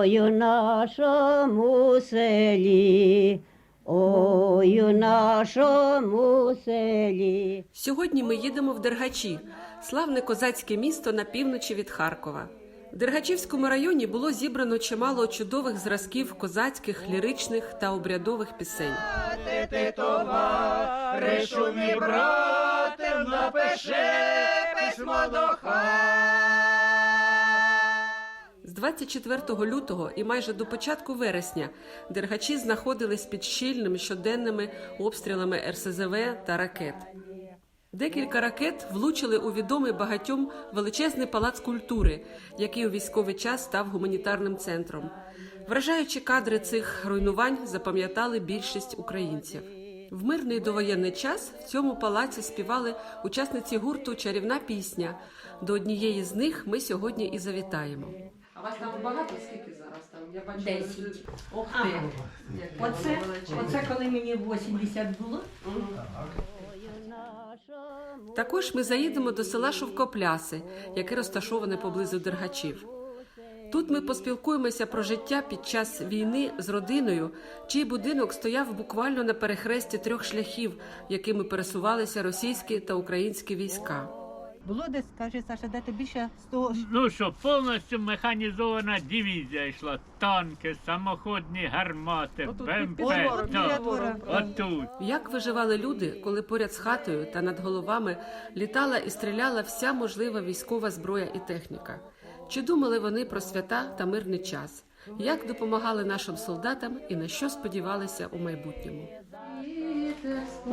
Ой, у нашому селі, ой, у нашому селі. Сьогодні ми їдемо в Дергачі, славне козацьке місто на півночі від Харкова. В Дергачівському районі було зібрано чимало чудових зразків козацьких, ліричних та обрядових пісень. ти товаришу мій брате, напиши письмо до З 24 лютого і майже до початку вересня дергачі знаходились під щільними щоденними обстрілами РСЗВ та ракет. Декілька ракет влучили у відомий багатьом величезний палац культури, який у військовий час став гуманітарним центром. Вражаючі кадри цих руйнувань запам'ятали більшість українців. В мирний довоєнний час в цьому палаці співали учасниці гурту Чарівна пісня. До однієї з них ми сьогодні і завітаємо. А вас там багато? Скільки зараз там? Я бачу Десять. Ох ти! Оце, оце коли мені 80 було, Також ми заїдемо до села Шовкопляси, яке розташоване поблизу Дергачів. Тут ми поспілкуємося про життя під час війни з родиною, чий будинок стояв буквально на перехресті трьох шляхів, якими пересувалися російські та українські війська. Було десь, каже Саша, дати більше 100 Ну що, повністю механізована дивізія йшла. Танки, самоходні гармати, БМП. Отут. Як виживали люди, коли поряд з хатою та над головами літала і стріляла вся можлива військова зброя і техніка? Чи думали вони про свята та мирний час? Як допомагали нашим солдатам і на що сподівалися у майбутньому? з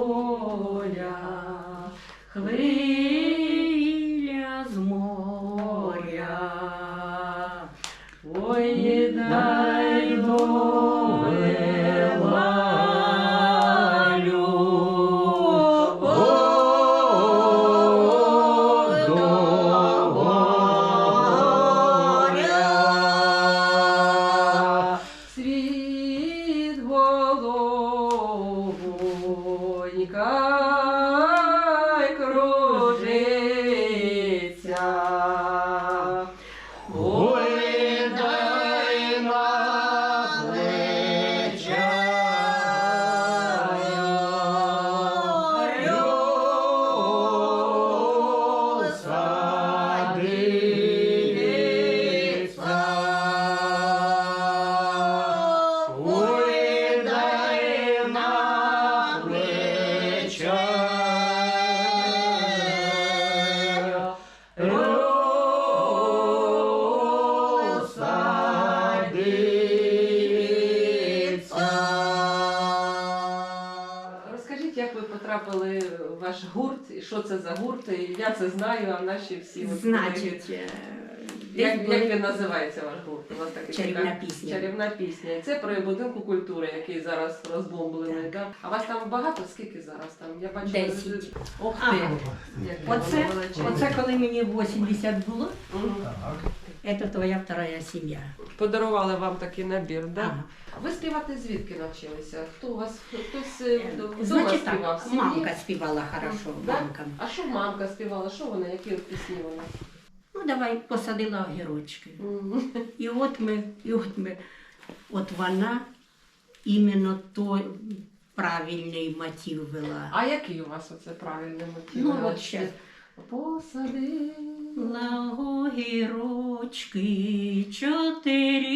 це за гурт? І Я це знаю, а наші всі от Значить, е, Як, як він називається ваш гурт? У вас такий Чарівна пісня. Чарівна пісня. І це про будинку культури, який зараз розбомблений. Так. Да? А вас там багато? Скільки зараз там? Я бачу. Десять. Ох ти! Оце, воно величезне. оце коли мені 80 було, Мгм. Це твоя вторая сім'я. Подарували вам такий набір, да? Ага. Ви співати звідки навчилися? Хто у вас хтось вдома співав? так, мамка співала хорошо, Да? мамка. А що мамка співала? Що вона? Які от пісні вона? Ну давай посадила огірочки. Мгм. І от ми, і от ми, от вона іменно той правильний мотив вела. А який у вас оце правильний мотив? Ну, от щас. Посадила Огірочки, чотири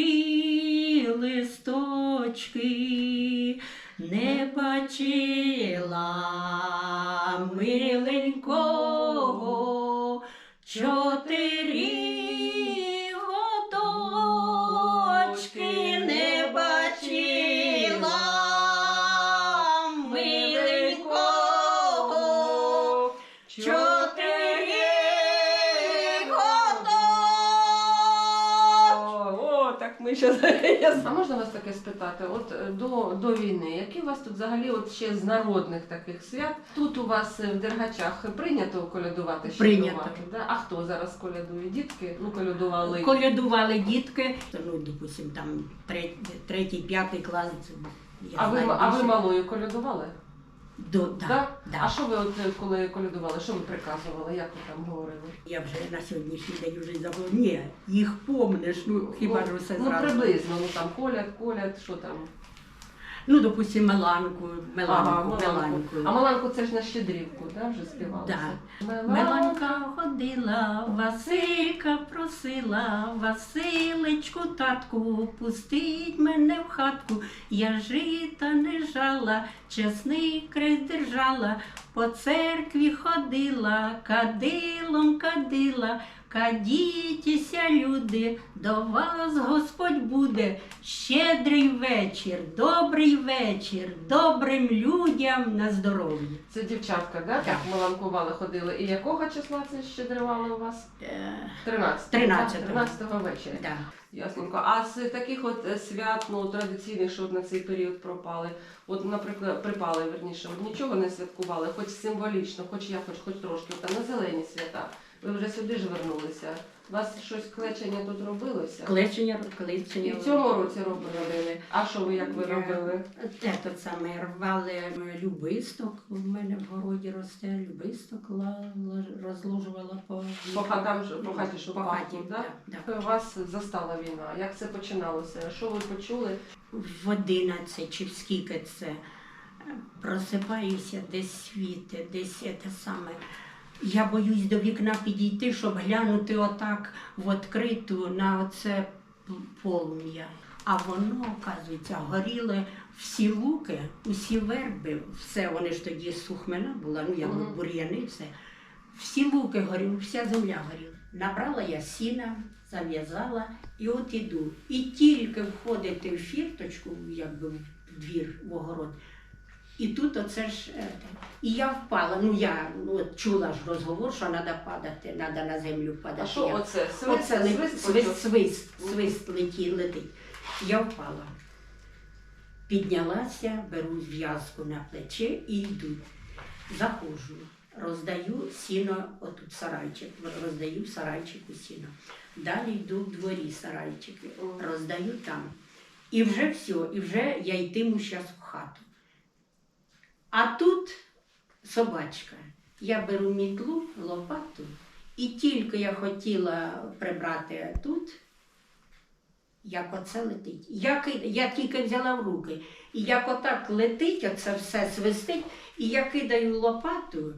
листочки, не бачила миленького, чотири ми ще А можна вас таке спитати? От е, до, до війни, які у вас тут взагалі от ще з народних таких свят? Тут у вас е, в Дергачах прийнято колядувати? Прийнято. щедрувати, Да? А хто зараз колядує? Дітки? Ну, колядували. Колядували дітки, ну, допустим, там третій, третій п'ятий клас. Я А ви, знаю а ви малою колядували? До, да, Так? да. А що ви от е, коли колядували? Що ви приказували? Як ви там говорили? Я вже на сьогоднішній день вже забула. Ні, їх помниш, ну хіба ж усе Ну зразу. приблизно, ну там коляд, коляд, що там? Ну, допустим, Меланку, Меланку, Ага, Меланку. А Маланку це ж на щедрівку, да, вже співалося? Да. Меланка ходила, Василька просила, Василечку, татку, пустіть мене в хатку. Я жита не жала, чесний крест держала, по церкві ходила, кадилом кадила. Кадітеся, люди, до вас Господь буде. Щедрий вечір, добрий вечір, добрим людям на здоров'я. Це дівчатка, да? Так. Маланкували, ходили. І якого числа це щедрували у вас? Е, 13. 13-го. 13 вечора. да. Ясненько. А з таких от е, свят, ну традиційних, що от на цей період пропали, от, наприклад, припали верніше, от нічого не святкували, хоч символічно, хоч я, хоч трошки, там на зелені свята. Ви вже сюди ж вернулися. У вас щось клечення тут робилося? Клечення, І клечення. в цьому році робили. А що ви як ви Я- робили? Те то саме рвали любисток, у мене в городі росте, любисток ла- ла- розложувала по, По хатам ж- по хаті, що по хаті, да? да, да. Вас застала війна. Як це починалося? Що ви почули? В 11 чи в скільки це е, просипаюся, десь світи, десь те саме. Я боюсь до вікна підійти, щоб глянути отак в відкриту на оце полум'я. А воно, оказується, горіли всі луки, усі верби, все, вони ж тоді сухмина була, ну як Мгм. бур'яни, все. Всі луки горіли, вся земля горіла. Набрала я сіна, зав'язала і от іду. І тільки входити в фірточку, якби в двір, в огород, і тут оце ж. е. І я впала. Ну я ну, чула ж розговор, що треба падати, треба на землю падати. А що Я- оце? Свист, Оце ли- свист свист, свист, свист летить, летить. Я впала. Піднялася, беру зв'язку на плече і йду. Заходжу, роздаю сіно, отут сарайчик, роздаю в сарайчику сіно. Далі йду в дворі сарайчики, роздаю там. І вже все, і вже я йтиму зараз в хату. А тут собачка. Я беру мітлу, лопату, і тільки я хотіла прибрати тут, як оце летить. Я, я тільки взяла в руки. І як отак летить, оце все свистить, і я кидаю лопату,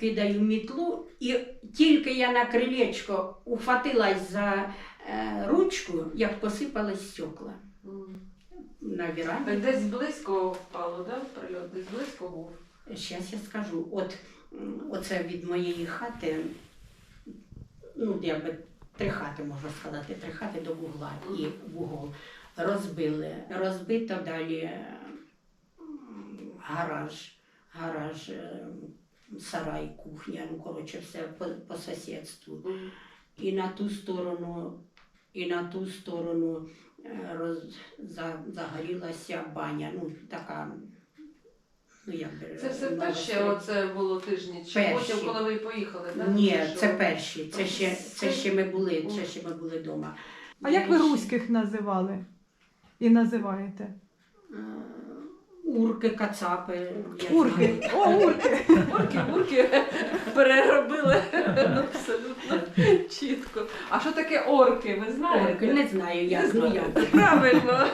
кидаю мітлу, і тільки я на крилечко ухватилась за е, ручку, як посипались стекла. На віранді. Так десь близько впало, да? Прильот, десь близько був. Зараз я скажу, от оце від моєї хати, ну якби три хати можна сказати, три хати до вугла і вугол розбили. Розбито далі гараж, гараж, е, сарай, кухня, ну коротше, все по, по сусідству. І на ту сторону, і на ту сторону роз, загорілася баня, ну така. Ну, як би, Це все ну, перше, це- оце було тижні, чи Перші. потім, коли ви поїхали, так? Ні, Чи що? це перші. Це ще, це Це- ще ми були, це ще ми були вдома. А як ви руських називали? І називаєте? Е, Урки, кацапи. я Урки. знаю. О, урки! Урки, урки переробили абсолютно чітко. А що таке орки, ви знаєте? Орки, не знаю, я Не знаю. знаю. Правильно.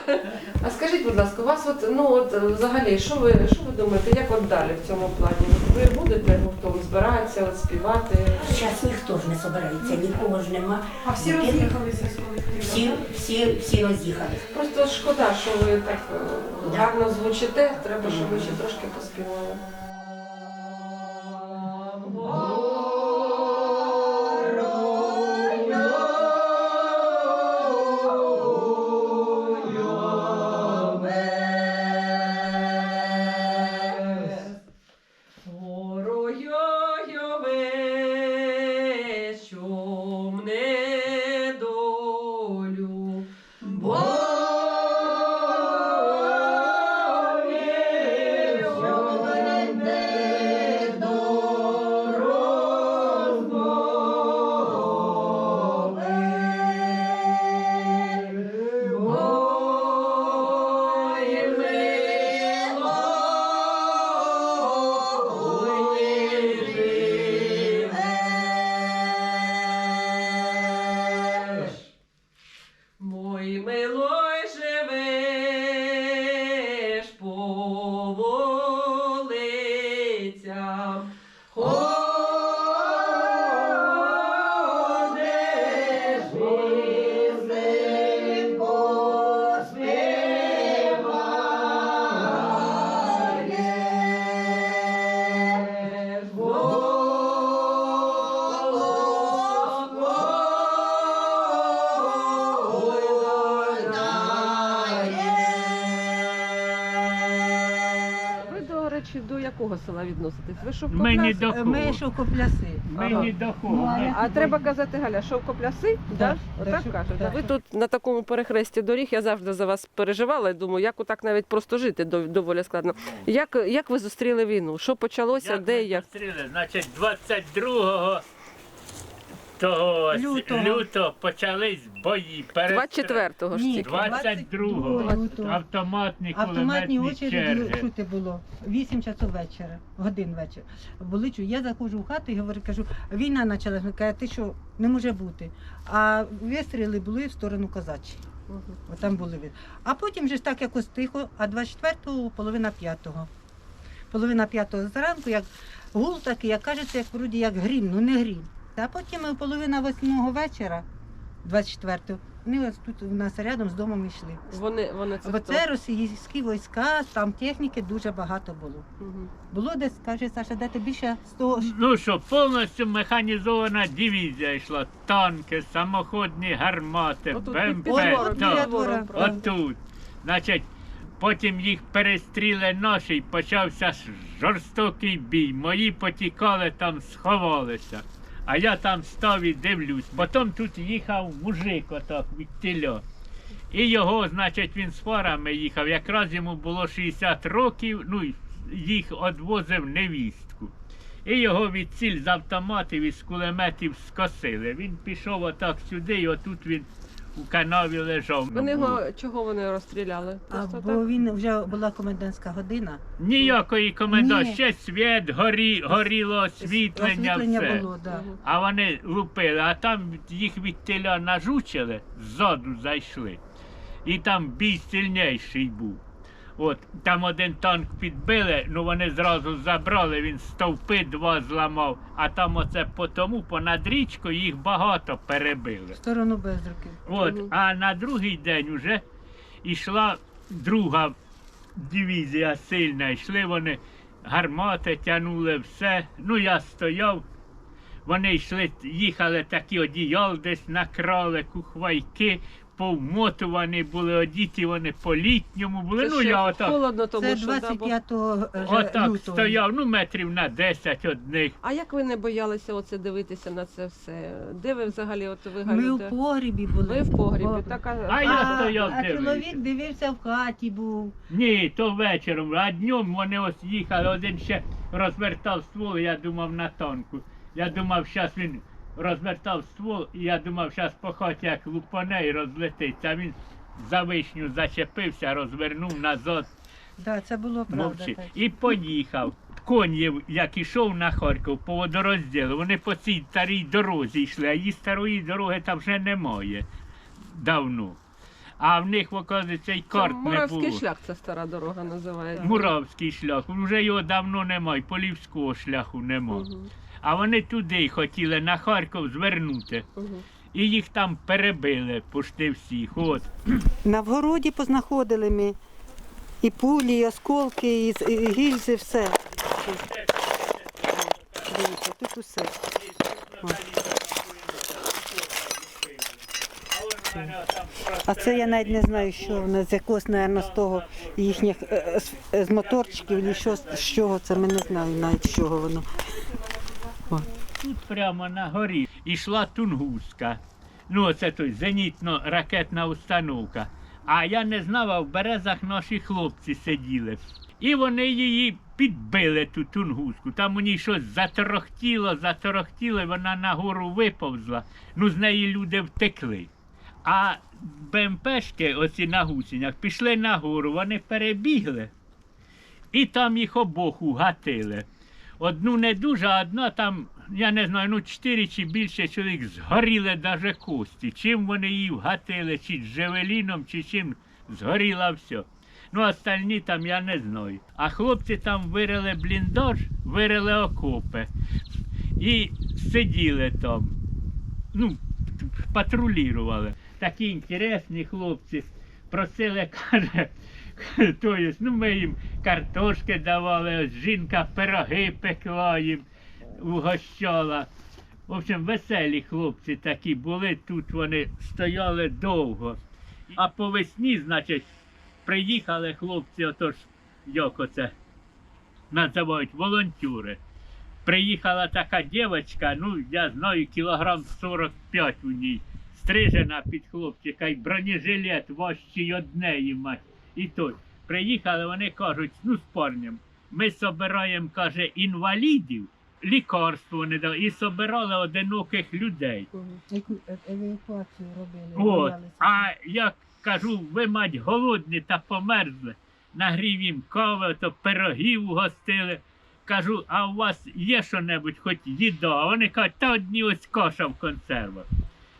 А скажіть, будь ласка, у вас от, ну от взагалі, що ви, що ви думаєте, як от далі в цьому плані? Ви будете гуртом збиратися, от співати? Зараз ніхто ж не збирається, нікого ж нема. А всі роз'їхалися з колективу? Всі, всі, всі роз'їхали. Просто шкода, що ви так е, Да. гарно звучите, треба, щоб ви ще трошки поспівали. Якого села відноситесь? Ви що Ми ні до кого. Ми шовкопляси. Ми Ага. ні до кого. Ну, а Ми- я- А треба казати, Галя, шовкопляси? Да? да, Отак шов- кажуть. да. Ви тут на такому перехресті доріг, я завжди за вас переживала і думаю, як отак навіть просто жити дов- доволі складно. Як, як ви зустріли війну? Що почалося, Як де ми як? зустріли? Значить, 22 того Лютого. лютого почались бої. Перед 24-го ж Ні, тільки. 22-го. лютого. Автоматні Автоматні кулеметні очереди черги. чути було. 8 часов вечора, годин вечора. Були чу. Я заходжу в хату і говорю, кажу, війна почалась. Він каже, ти що, не може бути. А вистріли були в сторону козачі. Мгм. От там були від. А потім же ж так якось тихо, а 24-го половина п'ятого. Половина п'ятого зранку, як гул такий, як кажеться, як вроді як грім, ну не грім. А потім половина восьмого вечора, 24-го, вони ось тут у нас рядом з домом йшли. Вони, вони це Бо хто? це російські війська, там техніки дуже багато було. Мгм. Було десь, каже Саша, де більше 100 Ну що, повністю механізована дивізія йшла. Танки, самоходні гармати, Отут БМП. під Підвором, От так. біля Підвором, правда. Отут. Значить, потім їх перестріли наші і почався ж- жорстокий бій. Мої потікали там, сховалися. А я там став і дивлюсь. Потім тут їхав мужик отак від тіля. І його, значить, він з фарами їхав. Якраз йому було 60 років, ну їх одвозив невістку. І його від ціль з автоматів і з кулеметів скосили. Він пішов отак сюди, і отут він канаві лежав. Вони його чого вони розстріляли? А, Просто бо так? він вже була комендантська година. Ніякої коменда, Ні. ще світ, горі, горіло освітлення, Освітлення все. було, да. А вони лупили, а там їх від теля нажучили, ззаду зайшли. І там бій сильніший був. От, там один танк підбили, ну вони зразу забрали, він стовпи два зламав, а там оце по тому, понад річкою їх багато перебили. Сторону безруків. От, а на другий день вже йшла друга дивізія сильна. Йшли вони, гармати тягнули все. Ну я стояв. Вони йшли, їхали такі одіял десь накрали, кухвайки, повмотувані були, одіті вони по літньому були. Це ну ще я отак, холодно, тому Це що да, бо- 25 е, отак лютого. стояв, ну метрів на 10 одних. А як ви не боялися оце дивитися на це все? Де ви взагалі от ви Ми в погрібі були. Ви в погрібі. Так, а, А я стояв, а дивився. чоловік дивився в хаті був. Ні, то вечором, а днем вони ось їхали, один ще розвертав ствол, я думав на танку. Я думав, зараз він розвертав ствол, і я думав, зараз по хаті як лупане і розлетиться. А він за вишню зачепився, розвернув назад, Да, це було правда. мовчи. так. І поїхав. Конів, як ішов на Харків по водорозділу, вони по цій старій дорозі йшли, а її старої дороги там вже немає давно. А в них, оказується, і Це карт не Муравський було. шлях, це стара дорога називається. Муравський шлях, вже його давно немає, полівського шляху нема. Мгм, А вони туди хотіли на Харків звернути. І їх там перебили почти всіх. От. На вгороді познаходили ми і пулі, і осколки, і, з- і гільзи, все. Дивіться, тут усе. А це я навіть не знаю, що воно з якогось, мабуть, з того їхніх е, з, моторчиків, чи що, з чого це, ми не знаю навіть з чого воно. Тут прямо на горі йшла Тунгуска. Ну, це той зенітно-ракетна установка. А я не знав, а в березах наші хлопці сиділи. І вони її підбили ту тунгуску. Там у ній щось заторохтіло, заторохтіло, і вона нагору виповзла. Ну, з неї люди втекли. А БМПшки, оці на гусінях, пішли нагору, вони перебігли. І там їх обох угатили. Одну не дуже, а одна там, я не знаю, ну чотири чи більше чоловік згоріли навіть кості. Чим вони її вгатили, чи джевеліном, чи чим згоріло все. Ну, остальні там я не знаю. А хлопці там вирили бліндаж, вирили окопи і сиділи там. Ну, патрулювали. Такі інтересні хлопці. Просили, каже, то є, ну ми їм картошки давали, жінка пироги пекла їм, угощала. В общем, веселі хлопці такі були, тут вони стояли довго. А по весні, значить, приїхали хлопці, отож, як оце, називають волонтери. Приїхала така дівчинка, ну я знаю, кілограм 45 у ній, стрижена під хлопчика, і бронежилет важчий однеї мать. І той. Приїхали, вони кажуть, ну з парнем, ми собираємо, каже, інвалідів, лікарство не дали, і собирали одиноких людей. Евакуацію робили. От. боялися. А я кажу, ви мать голодні та померзли. Нагрів їм кави, то пирогів угостили. Кажу, а у вас є що-небудь, хоч їда? А вони кажуть, та одні ось каша в консервах.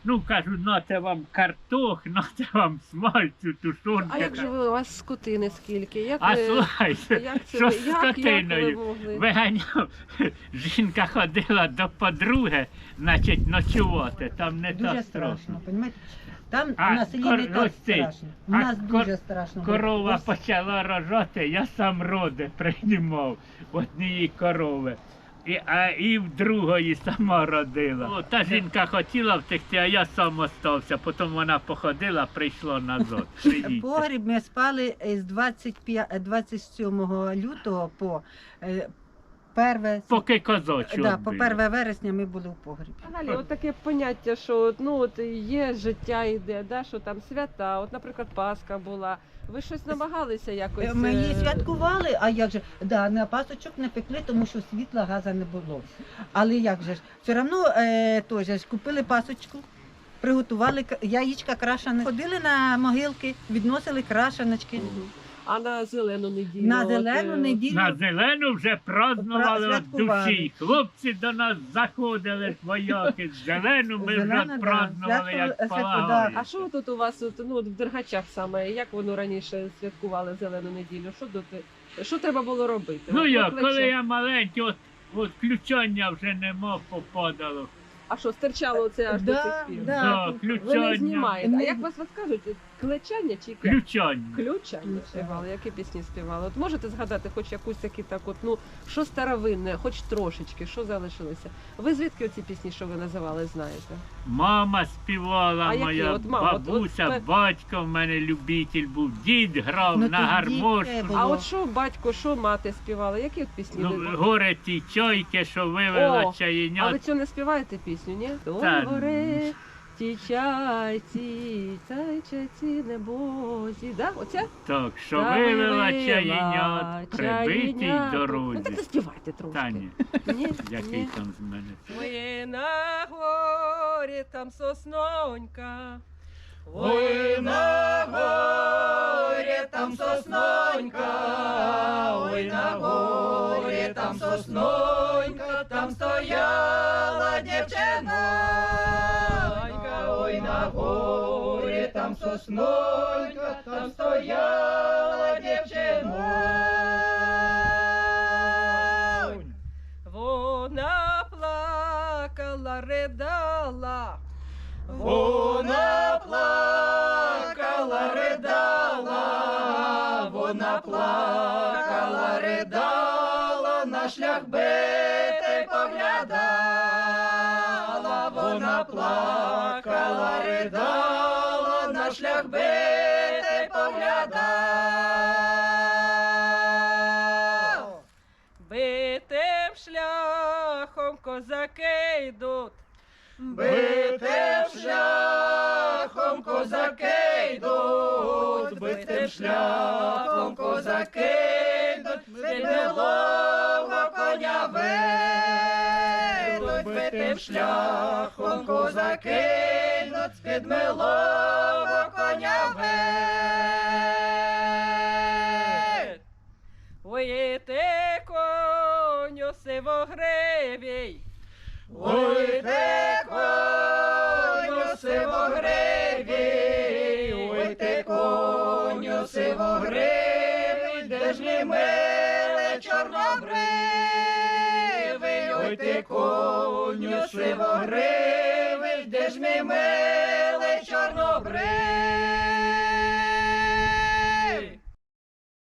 Ну, кажу, нате вам картох, нате вам смальцю, тушонки. А як же ви у вас скотини скільки? Як А ви, слухайте, як це що ви, з як, як ви скотиною? могли? Виганяв. Жінка ходила до подруги, значить, ночувати. Там не Дуже так страшно, страшно. понімаєте? Там А, на селі кор- не так страшно. У а нас кор- дуже страшно. Корова Ось почала рожати, я сам роди приймав однієї корови. І, а і в другої сама родила. О, та жінка хотіла втекти, а я сам остався. Потім вона походила, прийшла назад. Приїдьте. Погріб ми спали з 25, 27 лютого по е, перве, Поки козочу. да, по 1 вересня ми були в погрібі. Далі, от таке поняття, що от, ну, от є життя йде, да, що там свята, от, наприклад, Пасха була. Ви щось намагалися якось. Ми її е, святкували, а як же? Да, на пасочок не пекли, тому що світла газа не було. Але як же ж? Все одно е, теж ж купили пасочку, приготували к- яєчка крашене. Ходили на могилки, відносили крашеночки. А на зелену неділю. На зелену е, неділю На зелену вже празднували Пра- душі. Хлопці до нас заходили, вояки. Зелену ми Зелена, вже да, празднували, як свято- А що тут у вас от, ну, от в Дергачах саме? Як воно раніше святкували зелену неділю? Що тут? Що треба було робити? Ну От як, покличе- коли я маленький, от, от включання вже нема, попадало. А що, стирчало це аж Да, до цих пір? да. Да, тут- Ви не знімаєте. А як вас вас кажуть? Клечання чи яке? Включання. Ключання співали, які пісні співали? От можете згадати хоч якусь такі так от, ну, що старовинне, хоч трошечки, що залишилося? Ви звідки оці пісні, що ви називали, знаєте? Мама співала, А які? моя От мама, от- бабуся, от- батько в мене любитель був, дід грав Ну, на тоді гармошку. А от що батько, що мати співали? Які от пісні? Ну, ви- горе ті чайки, що вивела О, А чаєнят. ви цю не співаєте пісню, ні? Та, Ті чайці, чайчиці небозі. Да? Оця? Так, що Та вивела вивела чаєнят, прибитій чаєнят. Ну дорозі. так заспівайте трошки. Та ні, який Ні? там з мене. Ой, на горі там соснонька. Ой, на горі там соснонька, ой, на горі там соснонька, там стояла дівчинонька, ой, на горі там соснонька, там стояла дівчинонька. Вона плакала, ридала. Вона плакала, ридала, вона плакала, ридала, на шлях битий поглядала, плакала, ридала, на шлях битий поглядала. Битим шляхом козаки йдуть. Битим шляхом козаки йдуть, битим шляхом козаки милого коня вийдуть, шляхом козаки йдуть, з-під милого коня вийдуть. Ой, ти коню сивогривій. Ой, ти коню сивогривий, ой, ти коню сивогривий, коню сивогривий, де ж мій милий чорнобривий?